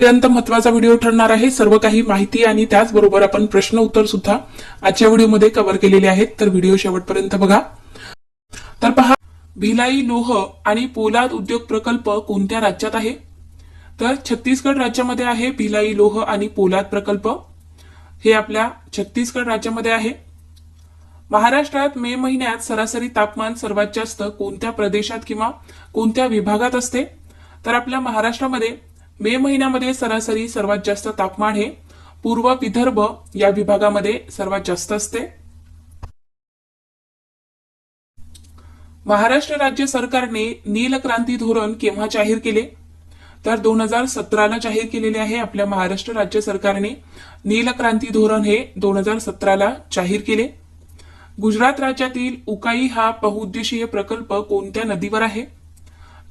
अत्यंत महत्त्वाचा व्हिडिओ ठरणार आहे. सर्व काही माहिती आणि त्याचबरोबर आपण प्रश्न उत्तर सुद्धा आजच्या व्हिडिओमध्ये कव्हर केलेले आहेत. तर व्हिडिओ शेवटपर्यंत बघा. तर पहा भिलाई लोह आणि पोलाद उद्योग प्रकल्प कोणत्या राज्यात आहे? तर छत्तीसगड राज्यामध्ये आहे भिलाई लोह आणि पोलाद प्रकल्प. हे आपल्या छत्तीसगड राज्यामध्ये आहे. महाराष्ट्रात मे महिन्यात सरासरी तापमान सर्वात जास्त कोणत्या प्रदेशात किंवा कोणत्या विभागात असते? तर आपल्या महाराष्ट्रामध्ये मे महिन्यामध्ये सरासरी सर्वात जास्त तापमान हे पूर्व विदर्भ या विभागामध्ये सर्वात जास्त असते. महाराष्ट्र राज्य सरकारने नीलक्रांती धोरण केव्हा जाहीर केले? तर दोन हजार सतराला जाहीर केलेले आहे आपल्या महाराष्ट्र राज्य सरकारने नीलक्रांती धोरण हे दोन हजार सतराला जाहीर केले. गुजरात राज्यातील उकाई हा बहुउद्देशीय प्रकल्प कोणत्या नदीवर आहे?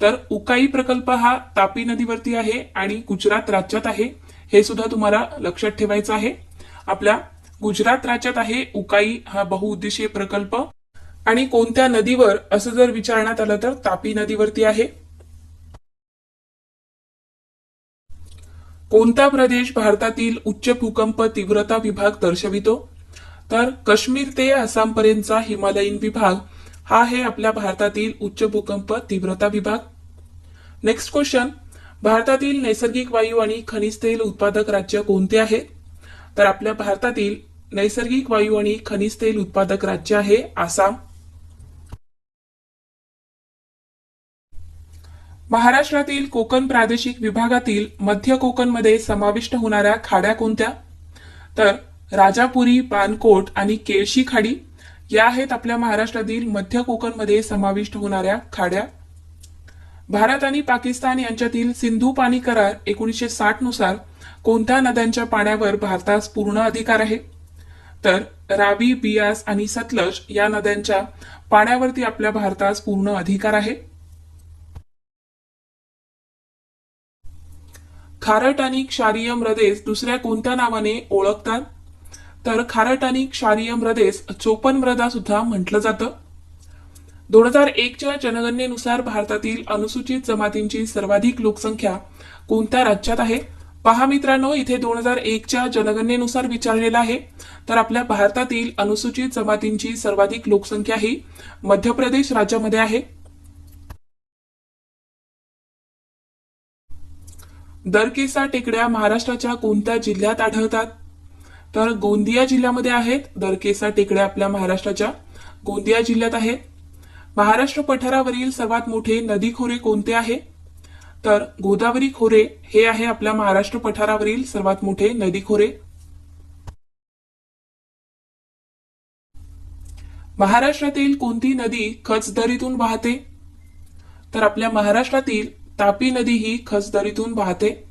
तर उकाई प्रकल्प हा तापी नदीवरती आहे आणि गुजरात राज्यात आहे. हे सुद्धा तुम्हाला लक्षात ठेवायचं आहे. आपल्या गुजरात राज्यात आहे उकाई हा बहुउद्देशीय प्रकल्प. आणि कोणत्या नदीवर असं जर विचारण्यात आलं तर तापी नदीवरती आहे. कोणता प्रदेश भारतातील उच्च भूकंप तीव्रता विभाग दर्शवितो? तर काश्मीर ते आसामपर्यंतचा हिमालयीन विभाग हा आहे आपल्या भारतातील उच्च भूकंप तीव्रता विभाग. नेक्स्ट क्वेश्चन भारतातील नैसर्गिक वायू आणि खनिज तेल उत्पादक राज्य कोणते आहे? तर आपल्या भारतातील नैसर्गिक वायू आणि खनिज तेल उत्पादक राज्य आहे आसाम. महाराष्ट्रातील कोकण प्रादेशिक विभागातील मध्य कोकणमध्ये समाविष्ट होणाऱ्या खाड्या कोणत्या? तर राजापुरी पानकोट आणि केळशी खाडी. या आहेत आपल्या महाराष्ट्रातील मध्य कोकणमध्ये समाविष्ट होणाऱ्या खाड्या. भारत आणि पाकिस्तान यांच्यातील सिंधू पाणी करार एकोणीसशे साठनुसार कोणत्या नद्यांच्या पाण्यावर भारतास पूर्ण अधिकार आहे? तर रावी बियास आणि सतलज या नद्यांच्या पाण्यावरती आपल्या भारतास पूर्ण अधिकार आहे. खारट आणि क्षारीय मृदेश दुसऱ्या कोणत्या नावाने ओळखतात? तर खारट आणि क्षारीय मृदेस चोपन मृदा सुद्धा म्हटलं जातं. दोन हजार एकच्या जनगणनेनुसार भारतातील अनुसूचित जमातींची सर्वाधिक लोकसंख्या कोणत्या राज्यात आहे? पहा मित्रांनो इथे दोन हजार एकच्या जनगणनेनुसार विचारलेलं आहे. तर आपल्या भारतातील अनुसूचित जमातींची सर्वाधिक लोकसंख्या ही मध्य प्रदेश राज्यामध्ये आहे. दरकेसा टेकड्या महाराष्ट्राच्या कोणत्या जिल्ह्यात आढळतात? तर गोंदिया जिल्ह्यामध्ये आहेत दरकेसा टेकड्या आपल्या महाराष्ट्राच्या. गोंदिया जिल्ह्यात आहेत महाराष्ट्र पठारावरील सर्वात मोठे नदी खोरे कोणते आहे? तर गोदावरी खोरे हे आहे आपल्या महाराष्ट्र पठारावरील सर्वात मोठे नदी खोरे. महाराष्ट्रातील कोणती नदी खचदरीतून वाहते? तर आपल्या महाराष्ट्रातील तापी नदी ही खचदरीतून वाहते.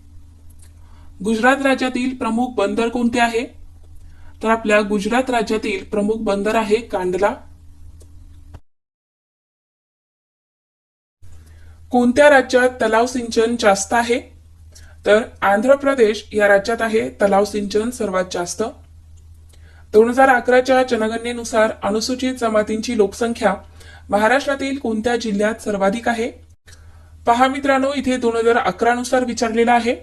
गुजरात राज्यातील प्रमुख बंदर कोणते आहे? तर आपल्या गुजरात राज्यातील प्रमुख बंदर आहे कांडला. कोणत्या राज्यात तलाव सिंचन जास्त आहे? तर आंध्र प्रदेश या राज्यात आहे तलाव सिंचन सर्वात जास्त. दोन हजार अकराच्या जनगणनेनुसार अनुसूचित जमातींची लोकसंख्या महाराष्ट्रातील कोणत्या जिल्ह्यात सर्वाधिक आहे? पहा मित्रांनो इथे दोन हजार अकरा नुसार विचारलेला आहे.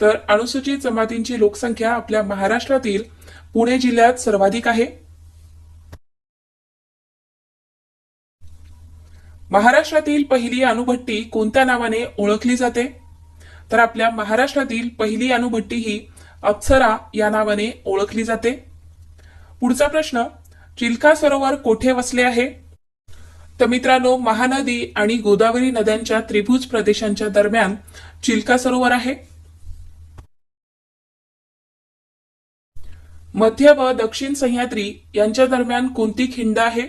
तर अनुसूचित जमातींची लोकसंख्या आपल्या महाराष्ट्रातील पुणे जिल्ह्यात सर्वाधिक आहे. महाराष्ट्रातील पहिली अणुभट्टी कोणत्या नावाने ओळखली जाते? तर आपल्या महाराष्ट्रातील पहिली अणुभट्टी ही अप्सरा या नावाने ओळखली जाते. पुढचा प्रश्न चिल्का सरोवर कोठे वसले आहे? तर मित्रांनो महानदी आणि गोदावरी नद्यांच्या त्रिभुज प्रदेशांच्या दरम्यान चिल्का सरोवर आहे. मध्य व दक्षिण सह्याद्री यांच्या दरम्यान कोणती खिंड आहे?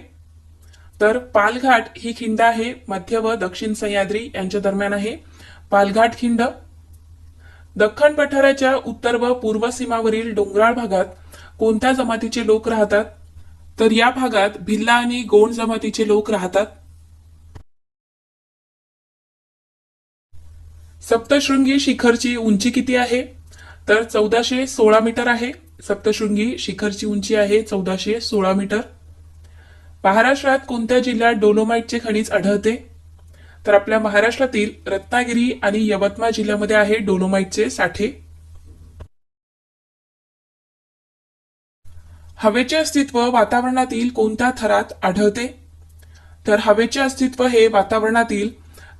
तर पालघाट ही खिंड आहे मध्य व दक्षिण सह्याद्री यांच्या दरम्यान आहे. पालघाट खिंड. दख्खन पठाराच्या उत्तर व पूर्व सीमावरील डोंगराळ भागात कोणत्या जमातीचे लोक राहतात? तर या भागात भिल्ला आणि गोंड जमातीचे लोक राहतात. सप्तशृंगी शिखरची उंची किती आहे? तर चौदाशे सोळा मीटर आहे. सप्तशृंगी शिखरची उंची आहे चौदाशे सोळा मीटर. महाराष्ट्रात कोणत्या जिल्ह्यात डोलोमाइटचे खनिज आढळते? तर आपल्या महाराष्ट्रातील रत्नागिरी आणि यवतमाळ जिल्ह्यामध्ये आहे डोलोमाइटचे साठे. हवेचे अस्तित्व वातावरणातील कोणत्या थरात आढळते? तर हवेचे अस्तित्व हे वातावरणातील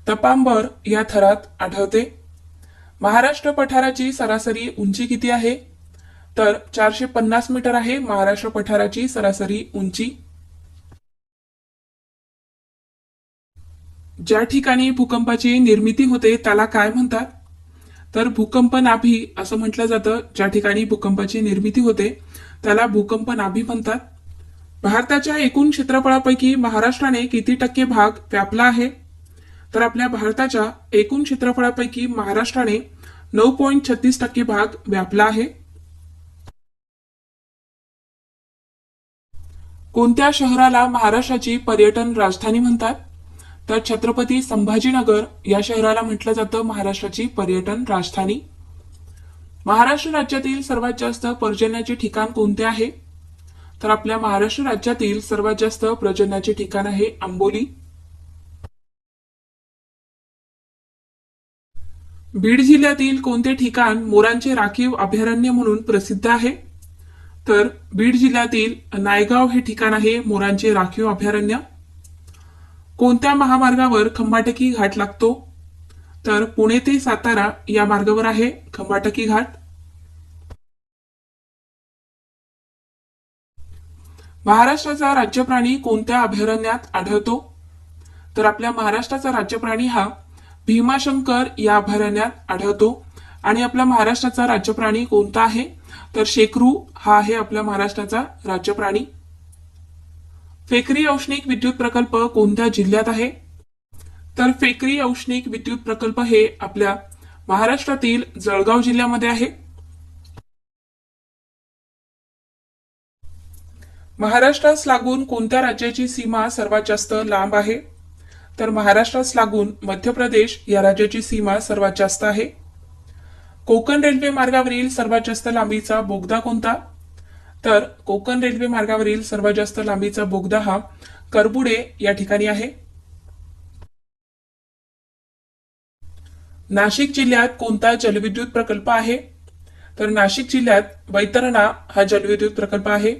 तपांबर या थरात आढळते. महाराष्ट्र पठाराची सरासरी उंची किती आहे? तर चारशे पन्नास मीटर आहे महाराष्ट्र पठाराची सरासरी उंची. ज्या ठिकाणी भूकंपाची निर्मिती होते त्याला काय म्हणतात? तर भूकंप नाभी असं म्हटलं जातं. ज्या ठिकाणी भूकंपाची निर्मिती होते त्याला भूकंप नाभी म्हणतात. भारताच्या एकूण क्षेत्रफळापैकी महाराष्ट्राने किती टक्के भाग व्यापला आहे? तर आपल्या भारताच्या एकूण क्षेत्रफळापैकी महाराष्ट्राने नऊ पॉईंट छत्तीस टक्के भाग व्यापला आहे. कोणत्या शहराला महाराष्ट्राची पर्यटन राजधानी म्हणतात? तर छत्रपती संभाजीनगर या शहराला म्हटलं जातं महाराष्ट्राची पर्यटन राजधानी. महाराष्ट्र राज्यातील सर्वात जास्त पर्जन्याचे ठिकाण कोणते आहे? तर आपल्या महाराष्ट्र राज्यातील सर्वात जास्त पर्जन्याचे ठिकाण आहे आंबोली. बीड जिल्ह्यातील कोणते ठिकाण मोरांचे राखीव अभयारण्य म्हणून प्रसिद्ध आहे? तर बीड जिल्ह्यातील नायगाव हे ठिकाण आहे मोरांचे राखीव अभयारण्य. कोणत्या महामार्गावर खंबाटकी घाट लागतो? तर पुणे ते सातारा या मार्गावर आहे खंबाटकी घाट. महाराष्ट्राचा राज्य प्राणी कोणत्या अभयारण्यात आढळतो? तर आपल्या महाराष्ट्राचा राज्य प्राणी हा भीमाशंकर या अभयारण्यात आढळतो. आणि आपल्या महाराष्ट्राचा राज्य प्राणी कोणता आहे? तर शेकरू हा आहे आपल्या महाराष्ट्राचा राज्य प्राणी फेकरी औष्णिक विद्युत प्रकल्प कोणत्या जिल्ह्यात आहे? तर फेकरी औष्णिक विद्युत प्रकल्प हे आपल्या महाराष्ट्रातील जळगाव जिल्ह्यामध्ये आहे. महाराष्ट्रास लागून कोणत्या राज्याची सीमा सर्वात जास्त लांब आहे? तर महाराष्ट्रास लागून मध्य प्रदेश या राज्याची सीमा सर्वात जास्त आहे. कोकण रेल्वे मार्गावरील सर्वात जास्त लांबीचा बोगदा कोणता? तर कोकण रेल्वे मार्गावरील सर्वात जास्त लांबीचा बोगदा हा करबुडे या ठिकाणी आहे. नाशिक जिल्ह्यात कोणता जलविद्युत प्रकल्प आहे? तर नाशिक जिल्ह्यात वैतरणा हा जलविद्युत प्रकल्प आहे.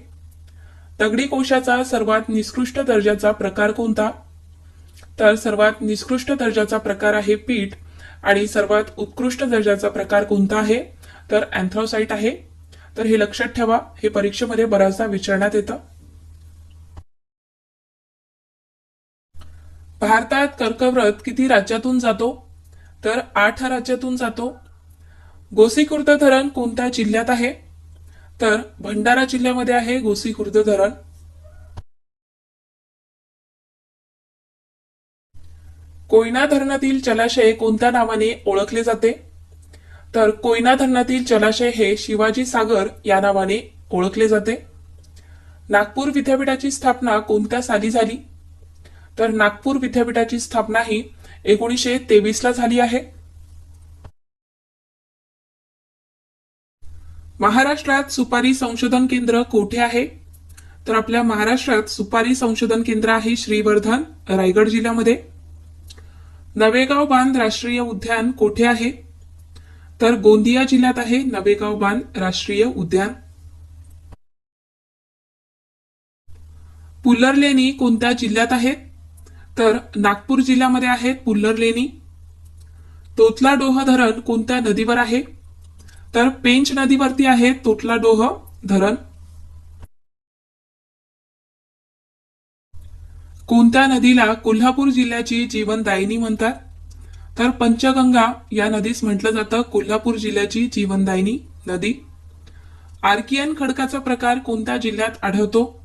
दगडी कोशाचा सर्वात निकृष्ट दर्जाचा प्रकार कोणता? तर सर्वात निकृष्ट दर्जाचा प्रकार आहे पीठ. आणि सर्वात उत्कृष्ट दर्जाचा प्रकार कोणता आहे? तर अँथ्रोसाईट आहे. तर हे लक्षात ठेवा हे परीक्षेमध्ये बऱ्याचदा विचारण्यात येतं. भारतात कर्कव्रत किती राज्यातून जातो? तर आठ राज्यातून जातो. गोसीखुर्द धरण कोणत्या जिल्ह्यात आहे? तर भंडारा जिल्ह्यामध्ये आहे गोसीखुर्द धरण. कोयना धरणातील जलाशय कोणत्या नावाने ओळखले जाते? तर कोयना धरणातील जलाशय हे शिवाजी सागर या नावाने ओळखले जाते. नागपूर विद्यापीठाची स्थापना कोणत्या साली झाली? तर नागपूर विद्यापीठाची स्थापना ही एकोणीसशे तेवीस ला झाली आहे. महाराष्ट्रात सुपारी संशोधन केंद्र कोठे आहे? तर आपल्या महाराष्ट्रात सुपारी संशोधन केंद्र आहे श्रीवर्धन रायगड जिल्ह्यामध्ये. नवेगाव बांध राष्ट्रीय उद्यान कोठे आहे? तर गोंदिया जिल्ह्यात आहे नवेगाव बांध राष्ट्रीय उद्यान. पुल्लर लेणी कोणत्या जिल्ह्यात आहेत तर नागपूर जिल्ह्यामध्ये आहेत पुल्लर लेणी तोतला डोह धरण कोणत्या नदीवर आहे? तर पेंच नदीवरती आहे तोतला डोह धरण. कोणत्या नदीला कोल्हापूर जिल्ह्याची जीवनदायिनी म्हणतात? तर पंचगंगा या नदीस म्हटलं जातं कोल्हापूर जिल्ह्याची जीवनदायिनी नदी. आर्कियन खडकाचा प्रकार कोणत्या जिल्ह्यात आढळतो?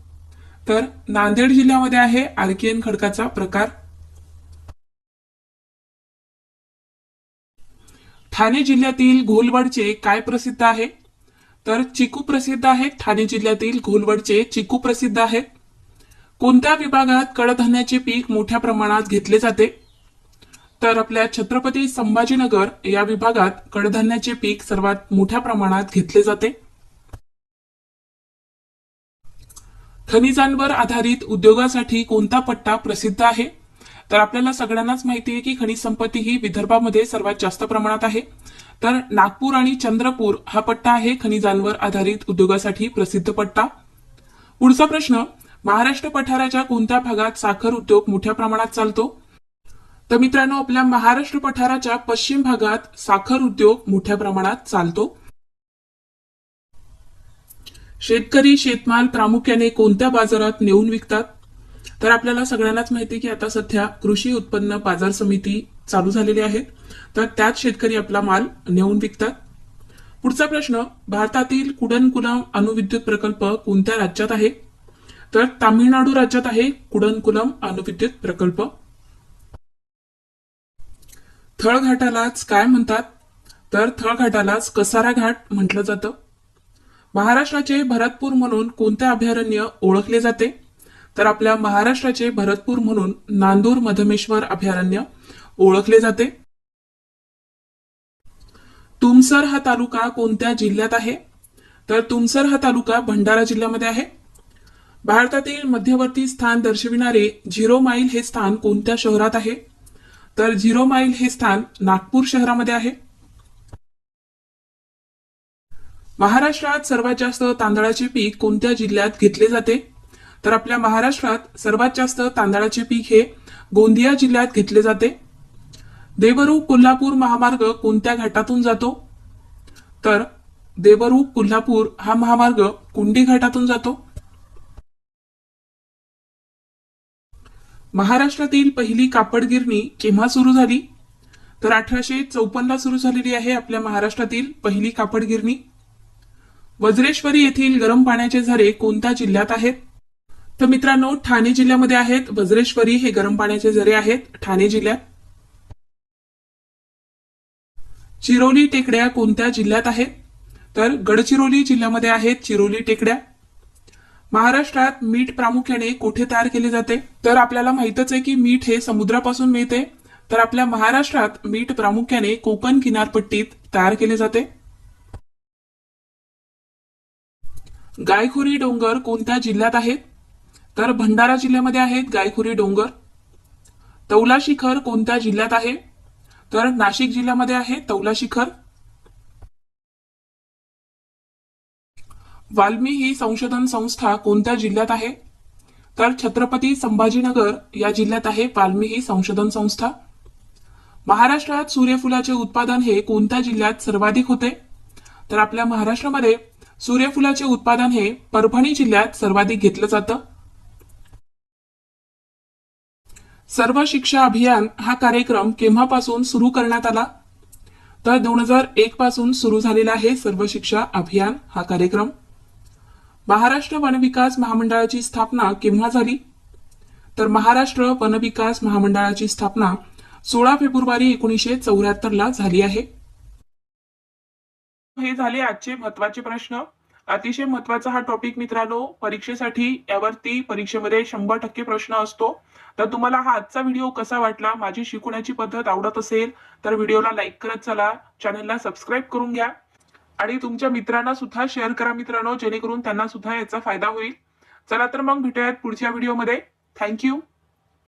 तर नांदेड जिल्ह्यामध्ये आहे आर्कियन खडकाचा प्रकार. ठाणे जिल्ह्यातील घोलवडचे काय प्रसिद्ध आहे? तर चिकू प्रसिद्ध आहेत ठाणे जिल्ह्यातील घोलवडचे चिकू प्रसिद्ध आहेत. कोणत्या विभागात कडधान्याचे पीक मोठ्या प्रमाणात घेतले जाते? तर आपल्या छत्रपती संभाजीनगर या विभागात कडधान्याचे पीक सर्वात मोठ्या प्रमाणात घेतले जाते. खनिजांवर आधारित उद्योगासाठी कोणता पट्टा प्रसिद्ध आहे? तर आपल्याला सगळ्यांनाच माहिती आहे की खनिज संपत्ती ही विदर्भामध्ये सर्वात जास्त प्रमाणात आहे. तर नागपूर आणि चंद्रपूर हा पट्टा आहे खनिजांवर आधारित उद्योगासाठी प्रसिद्ध पट्टा. पुढचा प्रश्न महाराष्ट्र पठाराच्या कोणत्या भागात साखर उद्योग मोठ्या प्रमाणात चालतो? तर मित्रांनो आपल्या महाराष्ट्र पठाराच्या पश्चिम भागात साखर उद्योग मोठ्या प्रमाणात चालतो. शेतकरी शेतमाल प्रामुख्याने कोणत्या बाजारात नेऊन विकतात? तर आपल्याला सगळ्यांनाच माहिती की आता सध्या कृषी उत्पन्न बाजार समिती चालू झालेली आहेत. तर त्यात शेतकरी आपला माल नेऊन विकतात. पुढचा प्रश्न भारतातील कुडनकुलम अणुविद्युत प्रकल्प कोणत्या राज्यात आहे? तर तामिळनाडू राज्यात आहे कुडनकुलम अणुविद्युत प्रकल्प. थळघाटालाच काय म्हणतात? तर थळघाटालाच कसारा घाट म्हटलं जातं. महाराष्ट्राचे भरतपूर म्हणून कोणते अभयारण्य ओळखले जाते? तर आपल्या महाराष्ट्राचे भरतपूर म्हणून नांदूर मधमेश्वर अभयारण्य ओळखले जाते. तुमसर हा तालुका कोणत्या जिल्ह्यात आहे? तर तुमसर हा तालुका भंडारा जिल्ह्यामध्ये आहे. भारतातील मध्यवर्ती स्थान दर्शविणारे झिरो माईल हे स्थान कोणत्या शहरात आहे? तर झिरो माईल हे स्थान नागपूर शहरामध्ये आहे. महाराष्ट्रात सर्वात जास्त तांदळाचे पीक कोणत्या जिल्ह्यात घेतले जाते? तर आपल्या महाराष्ट्रात सर्वात जास्त तांदळाचे पीक हे गोंदिया जिल्ह्यात घेतले जाते. देवरू कोल्हापूर महामार्ग कोणत्या घाटातून जातो? तर देवरू कोल्हापूर हा महामार्ग कुंडी घाटातून जातो. महाराष्ट्रातील पहिली कापड गिरणी केव्हा सुरू झाली? तर अठराशे चौपन्नला सुरू झालेली आहे आपल्या महाराष्ट्रातील पहिली कापड गिरणी वज्रेश्वरी येथील गरम पाण्याचे झरे कोणत्या जिल्ह्यात आहेत? तर मित्रांनो ठाणे जिल्ह्यामध्ये आहेत. वज्रेश्वरी हे गरम पाण्याचे झरे आहेत ठाणे जिल्ह्यात. चिरोली टेकड्या कोणत्या जिल्ह्यात आहेत? तर गडचिरोली जिल्ह्यामध्ये आहेत चिरोली टेकड्या. महाराष्ट्रात मीठ प्रामुख्याने कुठे तयार केले जाते? तर आपल्याला माहितच आहे की मीठ हे समुद्रापासून मिळते. तर आपल्या महाराष्ट्रात मीठ प्रामुख्याने कोकण किनारपट्टीत तयार केले जाते. गायखुरी डोंगर कोणत्या जिल्ह्यात आहेत? तर भंडारा जिल्ह्यामध्ये आहेत गायखुरी डोंगर. तौला शिखर कोणत्या जिल्ह्यात आहे? तर नाशिक जिल्ह्यामध्ये आहे तौला शिखर. वाल्मिही संशोधन संस्था कोणत्या जिल्ह्यात आहे? तर छत्रपती संभाजीनगर या जिल्ह्यात आहे वाल्मिही संशोधन संस्था. महाराष्ट्रात सूर्यफुलाचे उत्पादन हे कोणत्या जिल्ह्यात सर्वाधिक होते? तर आपल्या महाराष्ट्रामध्ये सूर्यफुलाचे उत्पादन हे परभणी जिल्ह्यात सर्वाधिक घेतलं जातं. सर्व शिक्षा अभियान हा कार्यक्रम केव्हापासून सुरू करण्यात आला? तर दोन हजार एक पासून सुरू झालेला आहे सर्व शिक्षा अभियान हा कार्यक्रम. महाराष्ट्र वनविकास महामंडळाची स्थापना केव्हा झाली? तर महाराष्ट्र वनविकास महामंडळाची स्थापना सोळा फेब्रुवारी एकोणीसशे चौऱ्याहत्तरला झाली आहे. हे झाले आजचे महत्त्वाचे प्रश्न. अतिशय महत्त्वाचा हा टॉपिक मित्रांनो. परीक्षेसाठी यावरती परीक्षेमध्ये शंभर टक्के प्रश्न असतो. तर तुम्हाला हा आजचा व्हिडिओ कसा वाटला? माझी शिकवण्याची पद्धत आवडत असेल तर व्हिडिओला लाईक करत चला. चॅनलला सबस्क्राईब करून घ्या. आणि तुमच्या मित्रांना सुद्धा शेअर करा मित्रांनो जेणेकरून त्यांना सुद्धा याचा फायदा होईल. चला तर मग भेटूयात पुढच्या व्हिडिओमध्ये थँक्यू